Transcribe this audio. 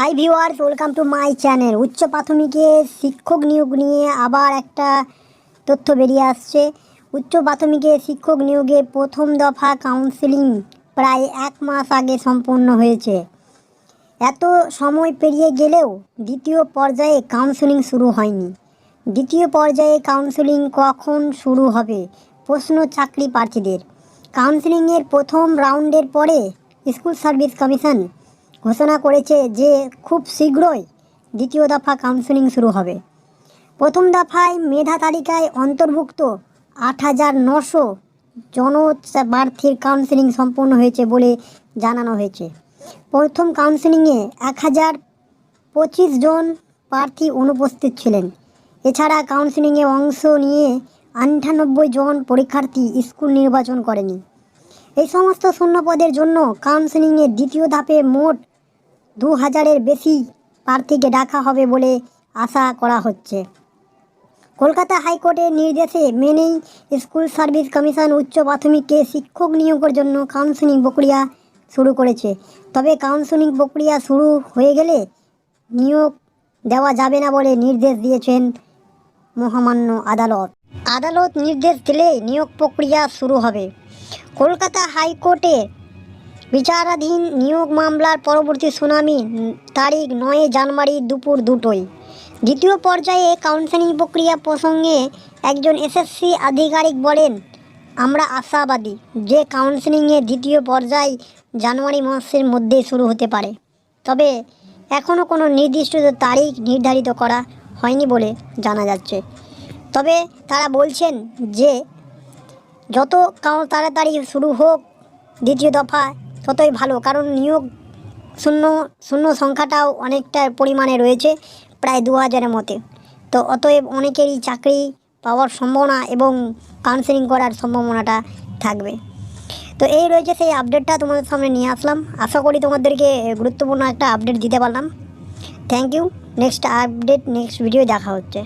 Hi viewers welcome to my channel উচ্চ প্রাথমিকে শিক্ষক নিয়োগ নিয়ে আবার একটা তথ্য বেরিয়ে আসছে। উচ্চ প্রাথমিকে শিক্ষক নিয়োগে প্রথম দফা কাউন্সিলিং প্রায় এক মাস আগে সম্পন্ন হয়েছে। এত সময় পেরিয়ে গেলেও দ্বিতীয় পর্যায়ে কাউন্সেলিং শুরু হয়নি। দ্বিতীয় পর্যায়ে কাউন্সেলিং কখন শুরু হবে? প্রশ্ন চাকরি প্রার্থীদের। কাউন্সেলিংয়ের প্রথম রাউন্ডের পরে স্কুল সার্ভিস কমিশন ঘোষণা করেছে যে খুব শীঘ্রই দ্বিতীয় দফা কাউন্সেলিং শুরু হবে। প্রথম দফায় মেধা তালিকায় অন্তর্ভুক্ত আট হাজার নশো জন প্রার্থীর কাউন্সেলিং সম্পন্ন হয়েছে বলে জানানো হয়েছে। প্রথম কাউন্সেলিংয়ে এক হাজার পঁচিশ জন প্রার্থী অনুপস্থিত ছিলেন। এছাড়া কাউন্সেলিংয়ে অংশ নিয়ে আটানব্বই জন পরীক্ষার্থী স্কুল নির্বাচন করেনি। এই সমস্ত শূন্য পদের জন্য কাউন্সেলিংয়ের দ্বিতীয় ধাপে মোট দু হাজারের বেশি প্রার্থীকে ডাকা হবে বলে আশা করা হচ্ছে। কলকাতা হাইকোর্টের নির্দেশে মেনেই স্কুল সার্ভিস কমিশন উচ্চ প্রাথমিককে শিক্ষক নিয়োগের জন্য কাউন্সেলিং প্রক্রিয়া শুরু করেছে। তবে কাউন্সেলিং প্রক্রিয়া শুরু হয়ে গেলে নিয়োগ দেওয়া যাবে না বলে নির্দেশ দিয়েছেন মহামান্য আদালত। আদালত নির্দেশ দিলে নিয়োগ প্রক্রিয়া শুরু হবে। কলকাতা হাইকোর্টে বিচারাধীন নিয়োগ মামলার পরবর্তী শুনানি তারিখ নয় জানুয়ারি দুপুর দুটোই দ্বিতীয় পর্যায়ে কাউন্সেলিং প্রক্রিয়া প্রসঙ্গে একজন এসএসসি আধিকারিক বলেন, আমরা আশাবাদী যে কাউন্সেলিংয়ের দ্বিতীয় পর্যায় জানুয়ারি মাসের মধ্যে শুরু হতে পারে। তবে এখনও কোনো নির্দিষ্ট তারিখ নির্ধারিত করা হয়নি বলে জানা যাচ্ছে। তবে তারা বলছেন যে, যত কাউ তাড়াতাড়ি শুরু হোক, দ্বিতীয় দফা ততই ভালো। কারণ নিয়োগ শূন্য শূন্য সংখ্যাটাও অনেকটা পরিমাণে রয়েছে, প্রায় দু হাজারের মতে। তো অতএব অনেকেরই চাকরি পাওয়ার সম্ভাবনা এবং কাউন্সেলিং করার সম্ভাবনাটা থাকবে। তো এই রয়েছে সেই আপডেটটা তোমাদের সামনে নিয়ে আসলাম। আশা করি তোমাদেরকে গুরুত্বপূর্ণ একটা আপডেট দিতে পারলাম। Thank you next update next video দেখা হচ্ছে।